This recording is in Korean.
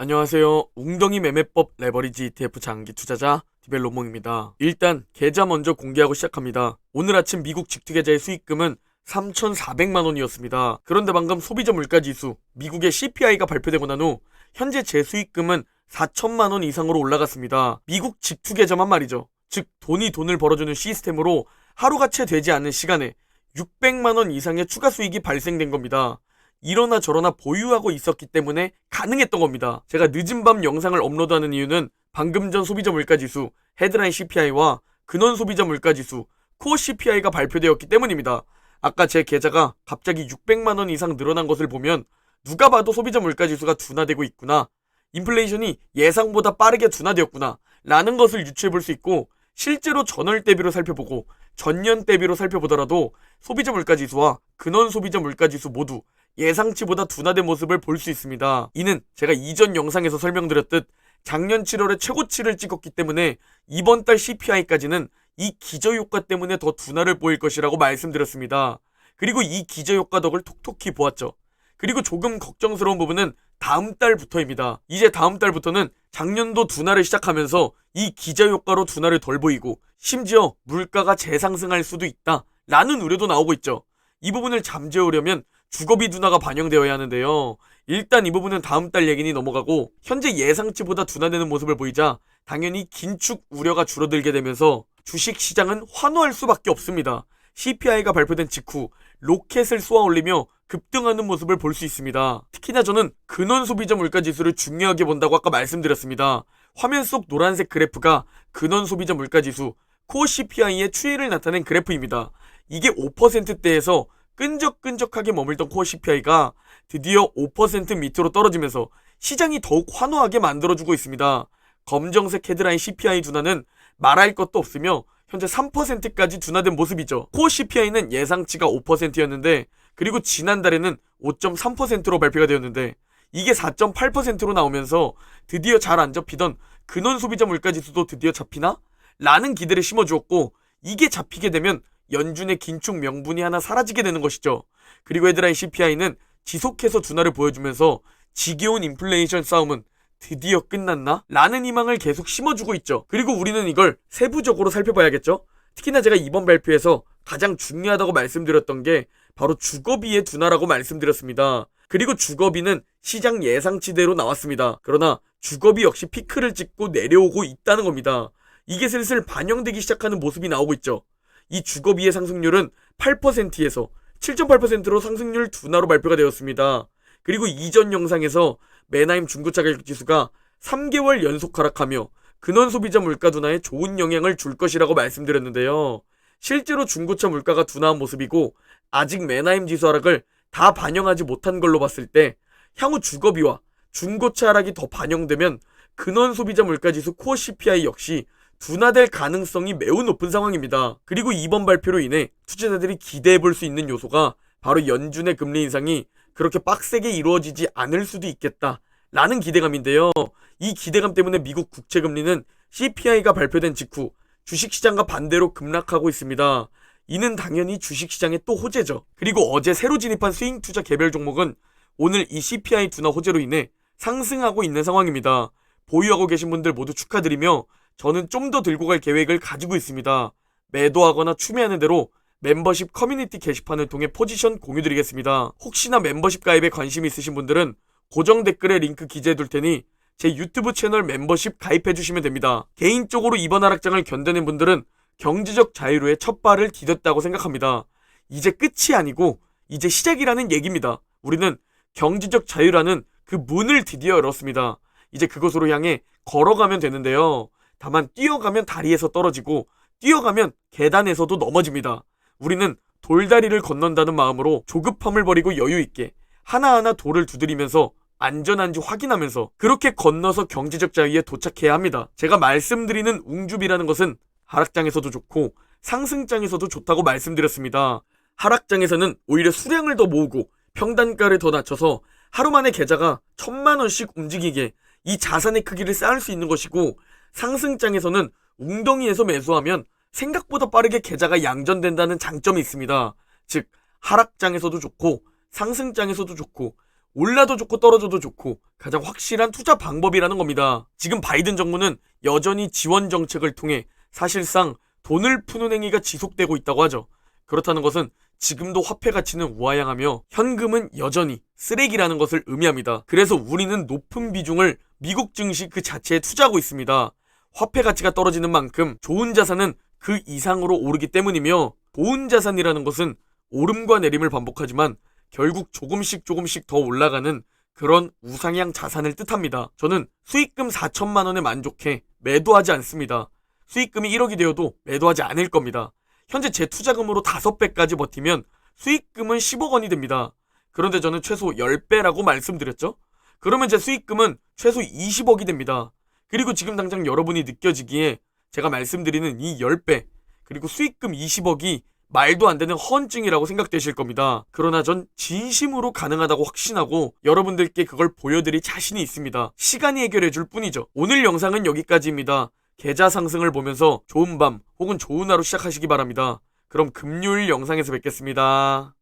안녕하세요. 웅덩이 매매법 레버리지 ETF 장기 투자자 디벨로몽입니다. 일단 계좌 먼저 공개하고 시작합니다. 오늘 아침 미국 직투 계좌의 수익금은 3,400만 원이었습니다. 그런데 방금 소비자 물가 지수, 미국의 CPI가 발표되고 난 후 현재 제 수익금은 4천만 원 이상으로 올라갔습니다. 미국 직투 계좌만 말이죠. 즉 돈이 돈을 벌어주는 시스템으로 하루가 채 되지 않은 시간에 600만 원 이상의 추가 수익이 발생된 겁니다. 이러나 저러나 보유하고 있었기 때문에 가능했던 겁니다. 제가 늦은 밤 영상을 업로드하는 이유는 방금 전 소비자 물가지수, 헤드라인 CPI와 근원 소비자 물가지수, 코어 CPI가 발표되었기 때문입니다. 아까 제 계좌가 갑자기 600만 원 이상 늘어난 것을 보면 누가 봐도 소비자 물가지수가 둔화되고 있구나. 인플레이션이 예상보다 빠르게 둔화되었구나. 라는 것을 유추해 볼 수 있고 실제로 전월 대비로 살펴보고 전년 대비로 살펴보더라도 소비자 물가지수와 근원 소비자 물가지수 모두 예상치보다 둔화된 모습을 볼 수 있습니다. 이는 제가 이전 영상에서 설명드렸듯 작년 7월에 최고치를 찍었기 때문에 이번 달 CPI까지는 이 기저효과 때문에 더 둔화를 보일 것이라고 말씀드렸습니다. 그리고 이 기저효과 덕을 톡톡히 보았죠. 그리고 조금 걱정스러운 부분은 다음 달부터입니다. 이제 다음 달부터는 작년도 둔화를 시작하면서 이 기저효과로 둔화를 덜 보이고 심지어 물가가 재상승할 수도 있다. 라는 우려도 나오고 있죠. 이 부분을 잠재우려면 주거비 둔화가 반영되어야 하는데요. 일단 이 부분은 다음 달 얘기니 넘어가고 현재 예상치보다 둔화되는 모습을 보이자 당연히 긴축 우려가 줄어들게 되면서 주식 시장은 환호할 수밖에 없습니다. CPI가 발표된 직후 로켓을 쏘아 올리며 급등하는 모습을 볼 수 있습니다. 특히나 저는 근원 소비자 물가 지수를 중요하게 본다고 아까 말씀드렸습니다. 화면 속 노란색 그래프가 근원 소비자 물가 지수 코어 CPI의 추이를 나타낸 그래프입니다. 이게 5%대에서 끈적끈적하게 머물던 코어 CPI가 드디어 5% 밑으로 떨어지면서 시장이 더욱 환호하게 만들어주고 있습니다. 검정색 헤드라인 CPI 둔화는 말할 것도 없으며 현재 3%까지 둔화된 모습이죠. 코어 CPI는 예상치가 5%였는데 그리고 지난달에는 5.3%로 발표가 되었는데 이게 4.8%로 나오면서 드디어 잘 안 잡히던 근원 소비자 물가 지수도 드디어 잡히나? 라는 기대를 심어주었고 이게 잡히게 되면 연준의 긴축 명분이 하나 사라지게 되는 것이죠. 그리고 헤드라인 CPI는 지속해서 둔화를 보여주면서 지겨운 인플레이션 싸움은 드디어 끝났나? 라는 희망을 계속 심어주고 있죠. 그리고 우리는 이걸 세부적으로 살펴봐야겠죠? 특히나 제가 이번 발표에서 가장 중요하다고 말씀드렸던 게 바로 주거비의 둔화라고 말씀드렸습니다. 그리고 주거비는 시장 예상치대로 나왔습니다. 그러나 주거비 역시 피크를 찍고 내려오고 있다는 겁니다. 이게 슬슬 반영되기 시작하는 모습이 나오고 있죠. 이 주거비의 상승률은 8%에서 7.8%로 상승률 둔화로 발표가 되었습니다. 그리고 이전 영상에서 메나임 중고차 가격 지수가 3개월 연속 하락하며 근원 소비자 물가 둔화에 좋은 영향을 줄 것이라고 말씀드렸는데요. 실제로 중고차 물가가 둔화한 모습이고 아직 메나임 지수 하락을 다 반영하지 못한 걸로 봤을 때 향후 주거비와 중고차 하락이 더 반영되면 근원 소비자 물가 지수 코어 CPI 역시 둔화될 가능성이 매우 높은 상황입니다. 그리고 이번 발표로 인해 투자자들이 기대해 볼 수 있는 요소가 바로 연준의 금리 인상이 그렇게 빡세게 이루어지지 않을 수도 있겠다. 라는 기대감인데요. 이 기대감 때문에 미국 국채 금리는 CPI가 발표된 직후 주식시장과 반대로 급락하고 있습니다. 이는 당연히 주식시장의 또 호재죠. 그리고 어제 새로 진입한 스윙 투자 개별 종목은 오늘 이 CPI 둔화 호재로 인해 상승하고 있는 상황입니다. 보유하고 계신 분들 모두 축하드리며 저는 좀 더 들고 갈 계획을 가지고 있습니다. 매도하거나 추매하는 대로 멤버십 커뮤니티 게시판을 통해 포지션 공유드리겠습니다. 혹시나 멤버십 가입에 관심 있으신 분들은 고정 댓글에 링크 기재해 둘 테니 제 유튜브 채널 멤버십 가입해 주시면 됩니다. 개인적으로 이번 하락장을 견뎌낸 분들은 경제적 자유로의 첫 발을 디뎠다고 생각합니다. 이제 끝이 아니고 이제 시작이라는 얘기입니다. 우리는 경제적 자유라는 그 문을 드디어 열었습니다. 이제 그곳으로 향해 걸어가면 되는데요. 다만 뛰어가면 다리에서 떨어지고 뛰어가면 계단에서도 넘어집니다. 우리는 돌다리를 건넌다는 마음으로 조급함을 버리고 여유 있게 하나하나 돌을 두드리면서 안전한지 확인하면서 그렇게 건너서 경제적 자유에 도착해야 합니다. 제가 말씀드리는 웅주비라는 것은 하락장에서도 좋고 상승장에서도 좋다고 말씀드렸습니다. 하락장에서는 오히려 수량을 더 모으고 평단가를 더 낮춰서 하루 만에 계좌가 천만 원씩 움직이게 이 자산의 크기를 쌓을 수 있는 것이고 상승장에서는 웅덩이에서 매수하면 생각보다 빠르게 계좌가 양전된다는 장점이 있습니다. 즉 하락장에서도 좋고 상승장에서도 좋고 올라도 좋고 떨어져도 좋고 가장 확실한 투자 방법이라는 겁니다. 지금 바이든 정부는 여전히 지원 정책을 통해 사실상 돈을 푸는 행위가 지속되고 있다고 하죠. 그렇다는 것은 지금도 화폐 가치는 우하향하며 현금은 여전히 쓰레기라는 것을 의미합니다. 그래서 우리는 높은 비중을 미국 증시 그 자체에 투자하고 있습니다. 화폐 가치가 떨어지는 만큼 좋은 자산은 그 이상으로 오르기 때문이며 좋은 자산이라는 것은 오름과 내림을 반복하지만 결국 조금씩 조금씩 더 올라가는 그런 우상향 자산을 뜻합니다. 저는 수익금 4천만 원에 만족해 매도하지 않습니다. 수익금이 1억이 되어도 매도하지 않을 겁니다. 현재 제 투자금으로 5배까지 버티면 수익금은 10억 원이 됩니다. 그런데 저는 최소 10배라고 말씀드렸죠? 그러면 제 수익금은 최소 20억이 됩니다. 그리고 지금 당장 여러분이 느껴지기에 제가 말씀드리는 이 10배, 그리고 수익금 20억이 말도 안 되는 헌증이라고 생각되실 겁니다. 그러나 전 진심으로 가능하다고 확신하고 여러분들께 그걸 보여드릴 자신이 있습니다. 시간이 해결해 줄 뿐이죠. 오늘 영상은 여기까지입니다. 계좌 상승을 보면서 좋은 밤 혹은 좋은 하루 시작하시기 바랍니다. 그럼 금요일 영상에서 뵙겠습니다.